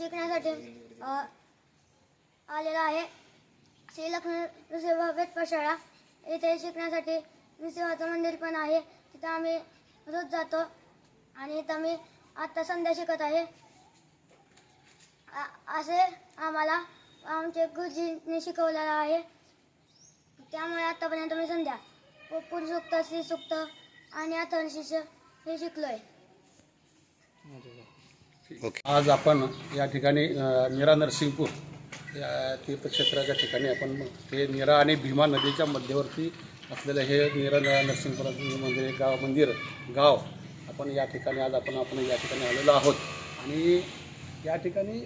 शिकण्यासाठी आलेला आहे. श्री लक्ष्मी नृसिंह वेदपाशाळा इथे शिकण्यासाठी नृसिंहाचं मंदिर पण आहे. तिथं आम्ही रोज जातो आणि इथं मी आत्ता संध्या शिकत आहे. आ- असे आम्हाला आमचे गुरुजींनी शिकवलेलं आहे. त्यामुळे आत्तापर्यंत मी संध्या पुरुषोक्त स्त्रीसुक्त आणि अथर्वशीर्ष हे ओके. आज आपण या ठिकाणी मीरा नरसिंगपूर या तीर्थक्षेत्राच्या ठिकाणी आपण हे नीरा आणि भीमा नदीच्या मध्यवर्ती असलेलं हे नीरा न- नरसिंगपुराचं मंदिर हे गाव मंदिर गाव आपण या ठिकाणी आज आपण आपण या ठिकाणी आलेलो आहोत. आणि या ठिकाणी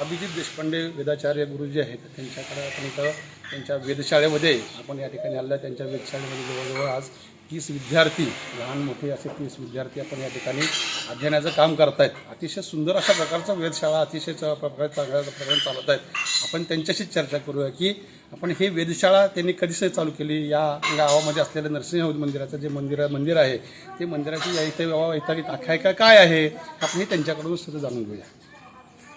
अभिजित देशपांडे वेदाचार्य गुरुजी आहेत. त्यांच्याकडे आपण इथं त्यांच्या वेधशाळेमध्ये आपण या ठिकाणी आलं त्यांच्या वेधशाळेमध्ये जवळजवळ आज तीस विद्यार्थी लहान मोठे असे तीस विद्यार्थी आपण या ठिकाणी अध्ययनाचं काम करत आहेत अतिशय सुंदर अशा प्रकारचा वेधशाळा अतिशय प्रकारे चांगल्या प्रकारे चालत आहेत. आपण त्यांच्याशीच चर्चा करूया की आपण हे वेधशाळा त्यांनी कधीच चालू केली? या गावामध्ये असलेलं नरसिंह मंदिराचं जे मंदिर मंदिर आहे ते मंदिराची या इथे बाबा इथं आख्यायिका काय आहे? आपण हे त्यांच्याकडून सुद्धा जाणून घेऊया.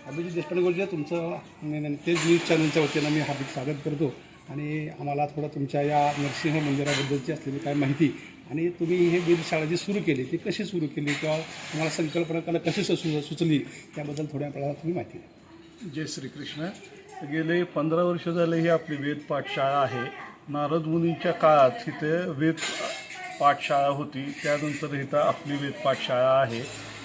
अभिजित देशपांडे गुरुजी तुमचं मी- तेच न्यूज चॅनलच्या वतीनं मी हार्दिक स्वागत करतो. आणि आम्हाला थोडं तुमच्या या नरसिंह मंदिराबद्दलची असलेली काय माहिती आणि तुम्ही हे वेधशाळा जी सुरू केली ती कशी सुरू केली किंवा तुम्हाला संकल्पना कला कशी सुचू सुचली त्याबद्दल थोड्या आपल्याला तुम्ही माहिती द्या. जय श्रीकृष्ण. गेले पंधरा वर्ष झाले ही आपली वेद पाठशाळा आहे. नारद मुनीच्या काळात इथे वेद पाठशाळा होती. त्यानंतर इथं आपली वेद पाठशाळा आहे.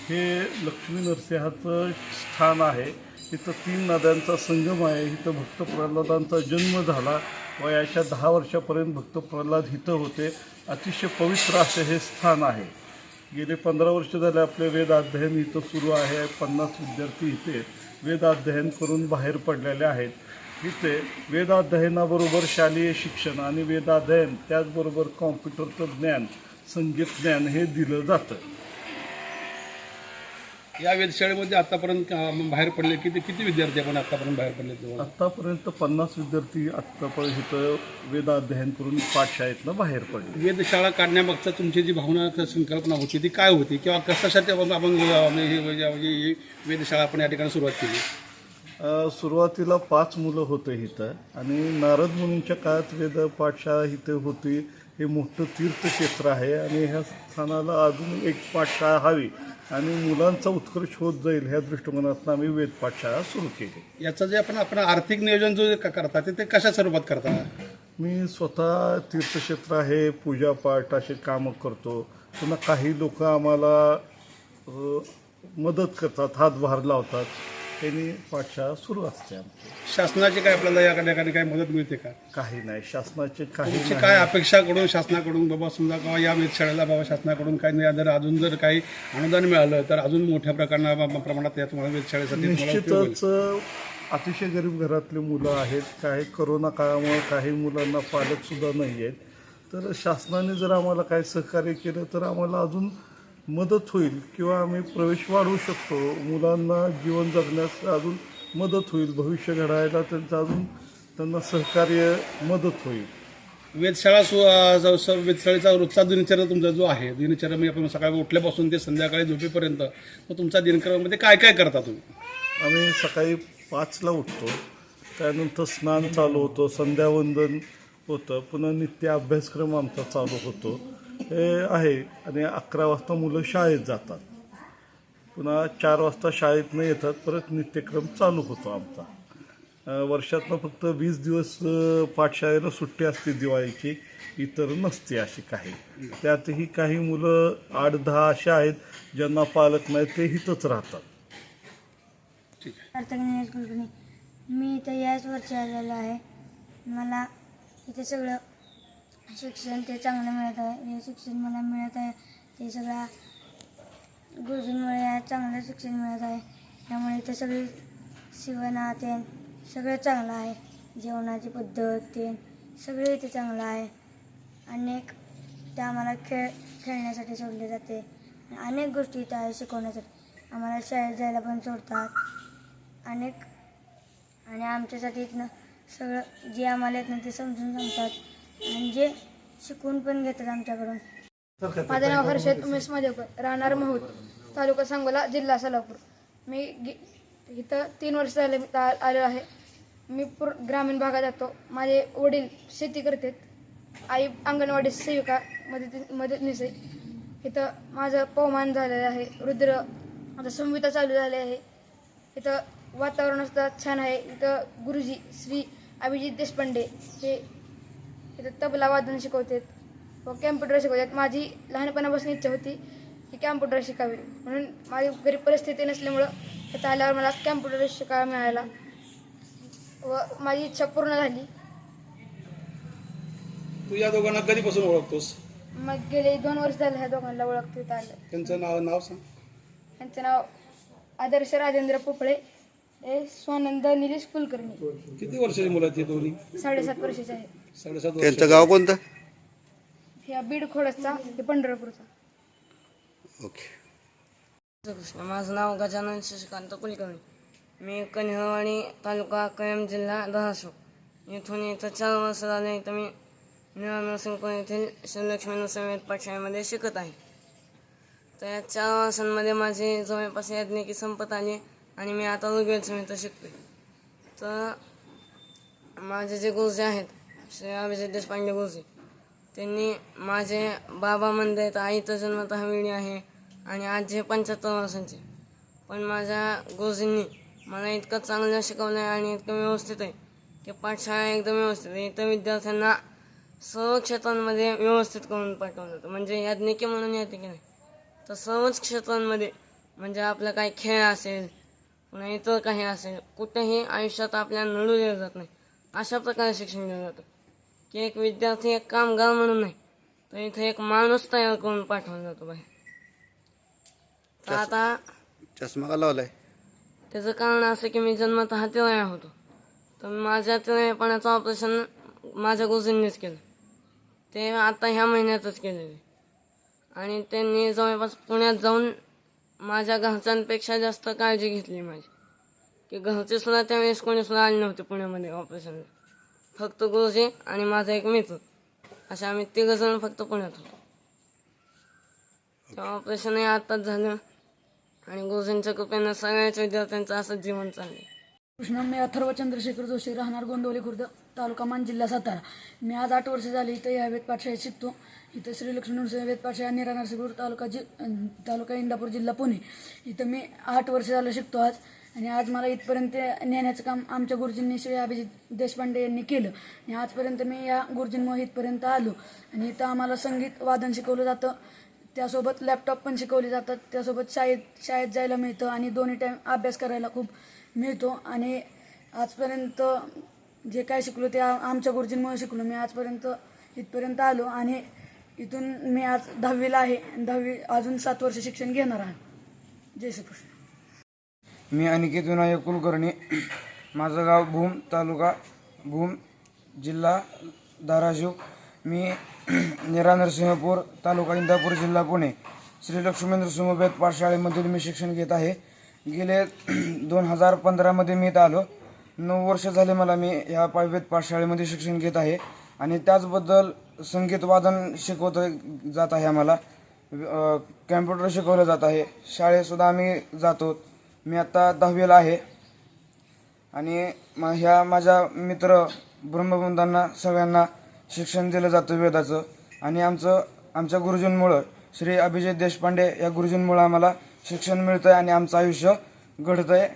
हे लक्ष्मी नरसिंहाचं स्थान आहे. इथं तीन नद्यांचा संगम आहे. इथं भक्त प्रल्हादांचा जन्म झाला वयाच्या दहा वर्षापर्यंत भक्त प्रल्हाद इथं होते. अतिशय पवित्र असं हे स्थान आहे. गेले पंधरा वर्ष झाले आपले वेद अध्ययन इथं सुरू आहे. पन्नास विद्यार्थी इथे वेद अध्ययन करून बाहेर पडलेले आहेत. इथे वेदाध्ययनाबरोबर शालेय शिक्षण आणि वेदाध्ययन त्याचबरोबर कॉम्प्युटरचं ज्ञान संगीत ज्ञान हे दिलं जातं. या वेधशाळेमध्ये आतापर्यंत बाहेर पडले किती किती विद्यार्थी आपण आतापर्यंत बाहेर पडले तुम्हाला? आत्तापर्यंत पन्नास विद्यार्थी आत्तापर्यंत इथं वेदाध्ययन करून पाठशाळेतनं बाहेर पडले. वेधशाळा काढण्यामागचा तुमची जी भावना संकल्पना होती ती काय होती? किंवा कशासाठी आपण ही म्हणजे ही वेधशाळा आपण या ठिकाणी सुरुवात केली? सुरुवातीला पाच मुलं होते इथं आणि नारद मुनींच्या काळात वेद पाठशाळा इथे होती. हे मोठं तीर्थक्षेत्र आहे आणि ह्या स्थानाला अजून एक पाठशाळा हवी. आणि मुलांचा उत्कर्ष होत जाईल ह्या दृष्टिकोनातून आम्ही वेद पाठशाळा सुरू केली. याचं जे आपण आपण आर्थिक नियोजन जो करता ते ते कशा स्वरूपात करता? मी स्वतः तीर्थक्षेत्र आहे पूजापाठ असे कामं करतो. पुन्हा काही लोक आम्हाला मदत करतात हातभार लावतात. त्यांनी पाठशाळा सुरू असते आमची शासनाची काय आपल्याला या ठिकाणी काय मदत मिळते का काही नाही शासनाचे काही तुमची. काय अपेक्षा कडून शासनाकडून बाबा समजा किंवा या वेधशाळेला बाबा शासनाकडून काही नाही जर अजून जर काही अनुदान मिळालं तर अजून मोठ्या प्रकारात प्रमाणात या तुम्हाला वेधशाळेसाठी तुम्हाला उपयोग होईल. निश्चितच अतिशय गरीब घरातली मुलं आहेत काही करोना काळामुळे काही मुलांना पालकसुद्धा नाही आहेत तर शासनाने जर आम्हाला काय सहकार्य केलं तर आम्हाला अजून मदत होईल किंवा आम्ही प्रवेश वाढवू शकतो. मुलांना जीवन जगण्यास अजून मदत होईल. भविष्य घडायला त्यांचं अजून त्यांना सहकार्य मदत होईल. वेधशाळा सु वेधशाळेचा रोजचा दिनचर्या तुमचा जो आहे दिनचर्या म्हणजे आपण सकाळी उठल्यापासून ते संध्याकाळी झोपेपर्यंत मग तुमचा दिनक्रमामध्ये काय काय करता तुम्ही? आम्ही सकाळी पाचला उठतो. त्यानंतर स्नान चालू होतं. संध्यावंदन होतं. पुन्हा नित्य अभ्यासक्रम आमचा चालू होतो. आहे. आणि अकरा वाजता मुलं शाळेत जातात. पुन्हा चार वाजता शाळेतनं येतात परत नित्यक्रम चालू होतो आमचा. वर्षातनं फक्त वीस दिवस पाठशाळेला सुट्टी असते दिवाळीची. इतर नसते अशी काही. त्यातही काही मुलं आठ दहा असे आहेत ज्यांना पालक नाही ते इथंच राहतात. ठीक आहे. मी इथं याच वर्षी आलेलो आहे. मला इथे सगळं शिक्षण ते चांगलं मिळत आहे. हे शिक्षण मला मिळत आहे. ते सगळ्या गुरुजींमुळे चांगलं शिक्षण मिळत आहे. त्यामुळे इथे सगळी शिवणा ते सगळं चांगलं आहे. जेवणाची पद्धत ते सगळं इथे चांगलं आहे. अनेक ते आम्हाला खेळ खेळण्यासाठी सोडले जाते. अनेक गोष्टी इथं आहे शिकवण्यासाठी. आम्हाला शाळेत जायला पण सोडतात. अनेक आणि आमच्यासाठी इथनं सगळं जे आम्हाला येत नाही ते समजून सांगतात. आणि जे शिकवून पण घेतात आमच्याकडून. माझं नाव हर्षद उमेश मादेवकर राहणार महूद तालुका सांगोला जिल्हा सोलापूर. मी गे इथं तीन वर्ष झाले मी आलो आहे. मी पूर ग्रामीण भागात जातो. माझे वडील शेती करतात. आई अंगणवाडी सेविका मदत मदतनीस आहे. इथं माझं पवमान झालेलं आहे. रुद्र आता संहिता चालू झाली आहे. इथं वातावरण सुद्धा छान आहे. इथं गुरुजी श्री अभिजित देशपांडे हे इथं तबला वादन शिकवतात. व कॅम्प्युटर शिकवतात. माझी लहानपणापासून इच्छा होती की कॅम्प्युटर शिकावी. म्हणून माझी गरीब परिस्थिती नसल्यामुळं इथं आल्यावर मला कॅम्प्युटर शिकायला मिळाला व माझी इच्छा पूर्ण झाली. तू या दोघांना कधीपासून ओळखतोस? मग गेले दोन वर्ष झाले ह्या दोघांना ओळखतो इथं आलं त्यांचं नाव नाव सांग. त्यांचं नाव आदर्श राजेंद्र पोपळे. हे स्वानंद निलेश कुलकर्णी. किती वर्षाची मुलं आहेत दोन्ही? साडेसात वर्षाचे आहे. साडेसात वर्ष त्यांचं गाव कोणतं? ह्या बीड खोडसचा हे पंढरपूरचा. ओके. कृष्ण माझं नाव गजानन शशिकांत कुलकर्णी. मी कन्हवाडी तालुका कयम जिल्हा धाराशिव. इथून इथं चार वर्ष झाले इथं मी निळा नरसिंहपूर येथील श्रीलक्ष्मी नरसिंह पाठशाळेमध्ये शिकत आहे. तर या चार वर्षांमध्ये माझी जवळपास याज्ञिकी संपत आली आणि मी आता ऋग्वेद समित शिकते तर माझे जे गुरुजी आहेत श्री अभिजित देशपांडे गुरुजी त्यांनी माझे बाबा म्हणते आईचा जन्म तर वेळी आहे आणि आजी पंच्याहत्तर वर्षांचे. पण माझ्या गुरुजींनी मला इतकं चांगलं शिकवलं आहे आणि इतकं व्यवस्थित आहे की पाठशाळा एकदम व्यवस्थित आहे. इथं विद्यार्थ्यांना सर्व क्षेत्रांमध्ये व्यवस्थित करून पाठवलं जातं. म्हणजे याज्ञिकी म्हणून येते की नाही? तर सर्वच क्षेत्रांमध्ये म्हणजे आपलं काही खेळ असेल पुन्हा इतर काही असेल. कुठेही आयुष्यात आपल्याला नडू दिलं जात नाही. अशा प्रकारे शिक्षण दिलं जातं. की एक विद्यार्थी एक कामगार म्हणून नाही तर इथे एक माणूस तयार करून पाठवला जातो बाहेर. तर आता चष्मा का लावलाय? त्याचं कारण असं की मी जन्मतः तिळया होतो. तर माझ्या तिळयापणाचं ऑपरेशन माझ्या गुरुजींनीच केलं. ते आता ह्या महिन्यातच केलेले आणि त्यांनी जवळपास पुण्यात जाऊन माझ्या घरच्यांपेक्षा जास्त काळजी घेतली माझी. की घरचे सुद्धा त्यावेळेस कोणी सुद्धा आले नव्हते पुण्यामध्ये ऑपरेशनला फक्त गुरुजी आणि माझा एक मित्र. असे आम्ही तिघ जण फक्त पुण्यात होतो. तेव्हा ऑपरेशनही आत्ताच झालं आणि गुरुजींच्या कृपेनं सगळ्याच विद्यार्थ्यांचं असं जीवन चाललं कृष्ण मी अथर्व चंद्रशेखर जोशी राहणार गोंदवली खुर्द तालुका मान जिल्हा सातारा. मी आज आठ वर्ष झाली इथं या वेदपाठशाळेत शिकतो. इथं श्री लक्ष्मी नरसिंह वेद पाठशाळा निरा तालुका जि तालुका इंदापूर जिल्हा पुणे. इथं मी आठ वर्ष झालं शिकतो आज. आणि आज मला इथपर्यंत नेण्याचं काम आमच्या गुरुजींनी श्री अभिजित देशपांडे यांनी केलं. आणि आजपर्यंत मी या गुरुजींमुळे इथपर्यंत आलो. आणि इथं आम्हाला संगीत वादन शिकवलं जातं. त्यासोबत लॅपटॉप पण शिकवले जातात. त्यासोबत शाळेत शाळेत जायला मिळतं. आणि दोन्ही टाईम अभ्यास करायला खूप मिळतो आणि आजपर्यंत जे काय शिकलो ते आमच्या गुरुजींमुळे शिकलो. मी आजपर्यंत इथपर्यंत आलो आणि इथून मी आज दहावीला आहे. दहावी अजून सात वर्ष शिक्षण घेणार आहे. जय श्रीकृष्ण. मी अनिकेत विनायक कुलकर्णी. माझं गाव भूम तालुका भूम जिल्हा धाराशिव. मी निरा नरसिंहपूर तालुका इंदापूर जिल्हा पुणे. श्री लक्ष्मेंद्र नरसिंह पाठशाळेमधील मी शिक्षण घेत आहे. गेले दोन हजार पंधरामध्ये मी इथं आलो. नऊ वर्ष झाले मला मी ह्या पा वेद पाठशाळेमध्ये शिक्षण घेत आहे. आणि त्याचबद्दल संगीत वादन शिकवत जात आहे आम्हाला. कॅम्प्युटर शिकवलं जात आहे. शाळेतसुद्धा आम्ही जातो. मी आत्ता दहावीला आहे. आणि मा ह्या माझ्या मित्र ब्रह्मबंधांना सगळ्यांना शिक्षण दिलं जातं वेदाचं. आणि आमचं आमच्या गुरुजींमुळं श्री अभिजित देशपांडे या गुरुजींमुळं आम्हाला शिक्षण मिळतं आहे आणि आमचं आयुष्य घडतं आहे